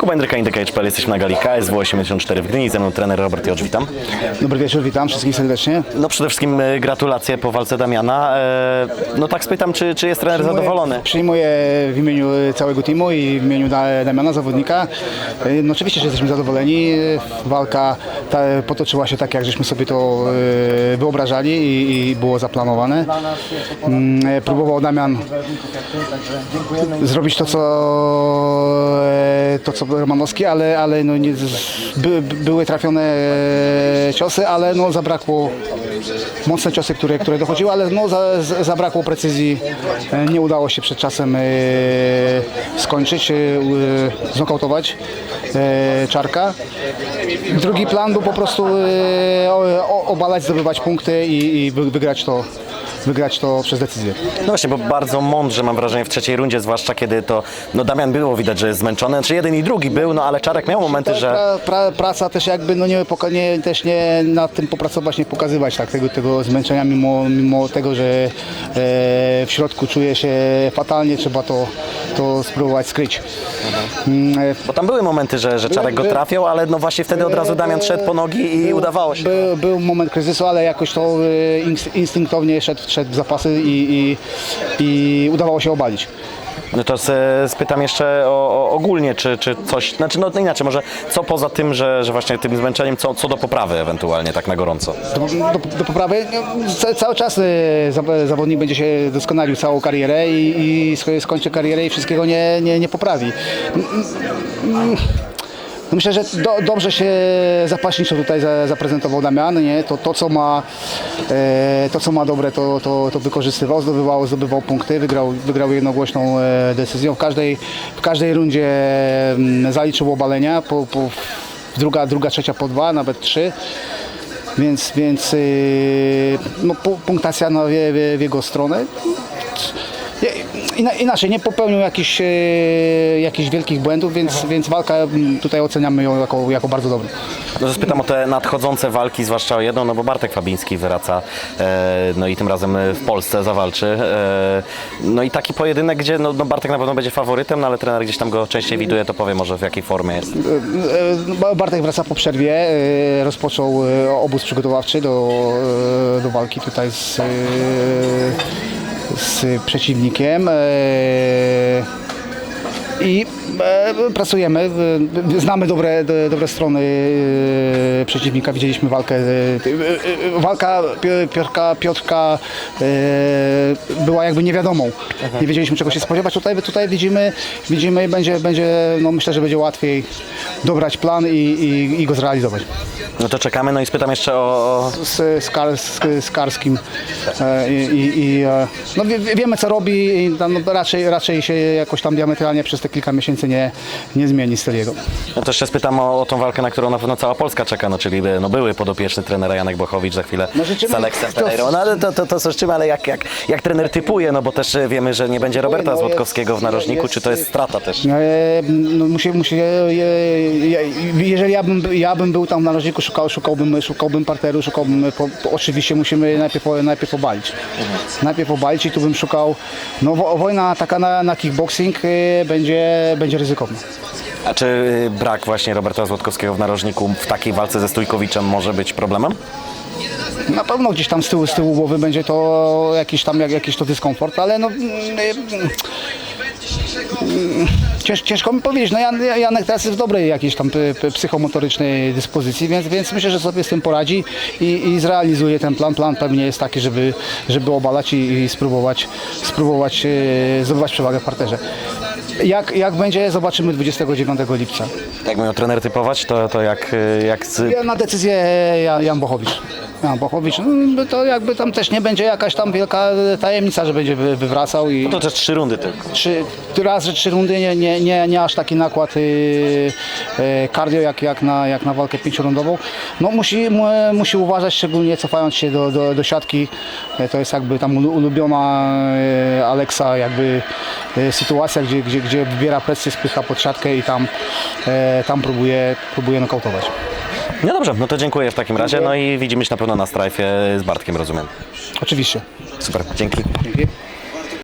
Kuba Indryka, Indyka.pl, jesteśmy na gali KSW 84 w Gdyni, ze mną trener Robert Jocz, witam. Dobry wieczór, witam wszystkich serdecznie. No przede wszystkim e, gratulacje po walce Damiana. E, No tak spytam, czy, czy jest trener zadowolony? Przyjmuję w imieniu całego teamu i w imieniu Da- Damiana, zawodnika. No oczywiście, że jesteśmy zadowoleni. Walka ta potoczyła się tak, jak żeśmy sobie to e, wyobrażali i, i było zaplanowane. Mm, e, Próbował Damian zrobić to, co, e, to, co Romanowski, ale, ale no nie, by, były trafione ciosy, ale no zabrakło mocne ciosy, które, które dochodziły, ale no, za, za- zabrakło precyzji. Nie udało się przed czasem skończyć, znokautować Czarka. Drugi plan po prostu e, obalać, zdobywać punkty i, i wy- wygrać to, wygrać to przez decyzję. No właśnie, bo bardzo mądrze mam wrażenie w trzeciej rundzie, zwłaszcza kiedy to, no Damian było widać, że jest zmęczony, znaczy jeden i drugi był, no ale Czarek miał momenty, że... Pra, pra, praca też jakby no nie, poka- nie, też nie nad tym popracować, nie pokazywać tak, tego, tego zmęczenia, mimo, mimo tego, że e, w środku czuje się fatalnie, trzeba to, to spróbować skryć. Mm, e, Bo tam były momenty, że, że Czarek go trafiał, ale no właśnie wtedy od razu Damian szedł po nogi i udawało się. Był, był moment kryzysu, ale jakoś to e, inst- instynktownie szedł, szedł w zapasy i, i, i udawało się obalić. No to se spytam jeszcze o, o ogólnie, czy, czy coś, znaczy no inaczej, może co poza tym, że, że właśnie tym zmęczeniem, co, co do poprawy ewentualnie, tak na gorąco? Do, do, do poprawy no, ca, cały czas e, za- zawodnik będzie się doskonalił całą karierę i, i sk- skończy karierę i wszystkiego nie, nie, nie poprawi. No myślę, że do, dobrze się zapaśniczo tutaj za, zaprezentował Damian, nie? To, to, co ma, e, to co ma dobre to, to, to wykorzystywał, zdobywał, zdobywał punkty, wygrał, wygrał jednogłośną e, decyzją. W każdej, w każdej rundzie mm, zaliczył obalenia, po, po, druga, druga, trzecia po dwa, nawet trzy. Więc, więc yy, no, pu- punktacja w, w, w jego stronę. Ina- Inaczej, nie popełnił jakichś, yy, jakichś wielkich błędów, więc, więc walka mm, tutaj oceniamy ją jako, jako bardzo dobrą. No spytam o te nadchodzące walki, zwłaszcza o jedną, no bo Bartek Fabiński wraca, e, no i tym razem w Polsce zawalczy. E, no i taki pojedynek, gdzie no, no Bartek na pewno będzie faworytem, no ale trener gdzieś tam go częściej widuje, to powie może w jakiej formie jest. E, Bartek wraca po przerwie, e, rozpoczął e, obóz przygotowawczy do, e, do walki tutaj z, e, z przeciwnikiem. I e, pracujemy, znamy dobre, do- dobre strony e, przeciwnika, widzieliśmy walkę. e, Walka Pi- Piotrka, Piotrka była jakby niewiadomą. Nie wiedzieliśmy czego się spodziewać. Tutaj, tutaj widzimy, widzimy będzie, będzie, no myślę, że będzie łatwiej dobrać plan i, i, i go zrealizować. No to czekamy, no i spytam jeszcze o... Z, z, Kar, z, z Karskim i, i, i no wie, wie- wiemy co robi no, raczej, raczej się jakoś tam diametralnie przez te kilka miesięcy nie, nie zmieni styl jego. no to jeszcze spytam o, o tą walkę, na którą na pewno cała Polska czeka, no czyli no, były podopieczny trenera Janek Bochowicz za chwilę No z Aleksem to- Pereirą. No ale to, to, to życzymy, ale jak, jak, jak trener typuje, no bo też e, wiemy, że nie będzie Roberta no jest- Złotkowskiego w narożniku, jest- czy to jest strata też? E, no, musi, musi, e, e, jeżeli ja bym, ja bym był tam na narożniku, szukał, szukałbym, szukałbym parteru, szukałbym, po, po, oczywiście musimy najpierw, najpierw obalić. Najpierw obalić i tu bym szukał, no wo- wojna taka na, na kickboxing e, będzie, będzie ryzykowna. A czy y, brak właśnie Roberta Złotkowskiego w narożniku w takiej walce ze Stójkowiczem może być problemem? Na pewno gdzieś tam z tyłu, z tyłu głowy będzie to jakiś tam jak, jakiś to dyskomfort, ale no mm, mm, cięż, ciężko mi powiedzieć. No Jan, Janek teraz jest w dobrej jakiejś tam psychomotorycznej dyspozycji, więc, więc myślę, że sobie z tym poradzi i, i zrealizuje ten plan. Plan pewnie jest taki, żeby, żeby obalać i, i spróbować, spróbować e, zdobywać przewagę w parterze. Jak, jak będzie, zobaczymy 29 lipca. Jak miał trener typować, to, to jak, y, jak z... Ja Na decyzję Jan, Jan Bochowicz. Jan Bochowicz, no, to jakby tam też nie będzie jakaś tam wielka tajemnica, że będzie wy- wywracał i To też trzy rundy tylko. trzy, raz, że trzy rundy, nie, nie, nie, nie aż taki nakład y, y, cardio jak, jak, na, jak na walkę pięciorundową. No musi, mu, musi uważać, szczególnie cofając się do, do, do siatki. Y, To jest jakby tam ulu- ulubiona y, Aleksa jakby y, sytuacja, gdzie, gdzie, gdzie wybiera presję, spycha pod siatkę i tam, y, tam próbuje, próbuje nokautować. No dobrze, no to dziękuję w takim razie, no i widzimy się na pewno na strajfie z Bartkiem, rozumiem. Oczywiście. Super, dzięki. Dzięki.